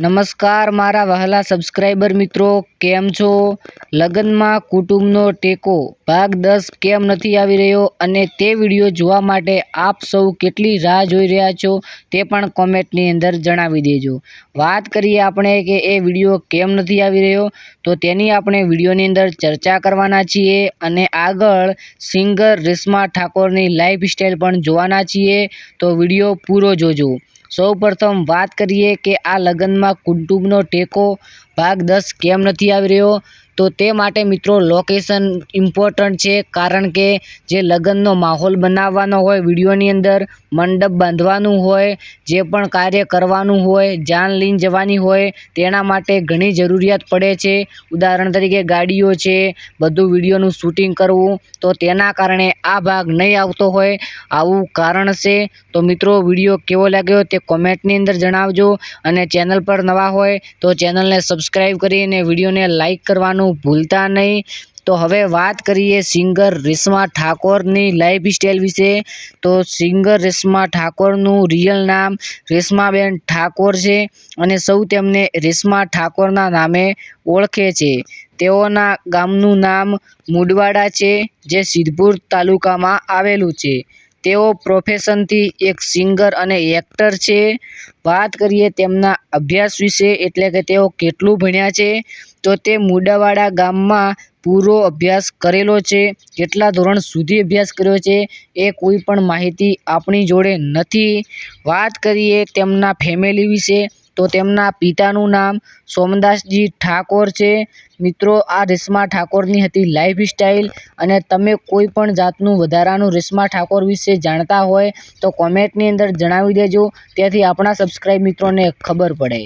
નમસ્કાર, મારા વહાલા સબસ્ક્રાઈબર મિત્રો, કેમ છો? લગ્નમાં કુટુંબનો ટેકો, ભાગ દસ કેમ નથી આવી રહ્યો? અને તે વીડિયો જોવા માટે આપ સૌ કેટલી રાહ જોઈ રહ્યા છો તે પણ કોમેન્ટની અંદર જણાવી દેજો. વાત કરીએ આપણે કે એ વીડિયો કેમ નથી આવી રહ્યો? તો તેની આપણે વિડીયોની અંદર ચર્ચા કરવાના છીએ અને આગળ સિંગર રેશમા ઠાકોરની લાઈફ સ્ટાઈલ પણ જોવાના છીએ. તો વીડિયો પૂરો જોજો. સૌ પ્રથમ વાત કરીએ કે આ લગ્નમાં કુટુંબનો ટેકો ભાગ દસ કેમ નથી આવી રહ્યો? તો તે માટે મિત્રો લોકેશન ઇમ્પોર્ટન્ટ છે, કારણ કે જે લગ્નનો માહોલ બનાવવાનો હોય, વિડીયોની અંદર મંડપ બાંધવાનું હોય, જે પણ કાર્ય કરવાનું હોય, જાન લઈને જવાની હોય, તેના માટે ઘણી જરૂરિયાત પડે છે. ઉદાહરણ તરીકે ગાડીઓ છે, બધું વિડીયોનું શૂટિંગ કરવું, તો તેના કારણે આ ભાગ નહીં આવતો હોય. આવું કારણ છે. તો મિત્રો, વીડિયો કેવો લાગ્યો તે કોમેન્ટની અંદર જણાવજો. અને ચેનલ પર નવા હોય, તો ચેનલને સબસ્ક્રાઈબ કરીને વિડીયોને લાઈક કરવાનું ભૂલતા નહીં. તો હવે વાત કરીએ સિંગર રેશમા ઠાકોરની લાઈફ સ્ટાઈલ વિશે. તો સિંગર રેશમા ઠાકોરનું રિયલ નામ રેશમાબેન ઠાકોર છે અને સૌ તેમને રેશમા ઠાકોરના નામે ઓળખે છે. તેઓના ગામનું નામ મુડવાડા છે, જે સિદ્ધપુર તાલુકામાં આવેલું છે. તેઓ પ્રોફેશનથી એક સિંગર અને એક્ટર છે. વાત કરીએ તેમના અભ્યાસ વિશે, એટલે કે તેઓ કેટલું ભણ્યા છે, તો તે મુડાવાડા ગામમાં પૂરો અભ્યાસ કરેલો છે. કેટલા ધોરણ સુધી અભ્યાસ કર્યો છે, એ કોઈ પણ માહિતી આપણી જોડે નથી. વાત કરીએ તેમના ફેમિલી વિશે તો તેમના પિતાનું નામ સોમદાસજી ઠાકોર છે. મિત્રો, આ રેશમા ઠાકોરની હતી લાઈફ સ્ટાઈલ અને તમે કોઈ પણ જાતનું વધારાનું રેશમા ઠાકોર વિશે જાણતા હોય તો કોમેન્ટની અંદર જણાવી દેજો. તેથી આપણા સબસ્ક્રાઈબ મિત્રોને ખબર પડે.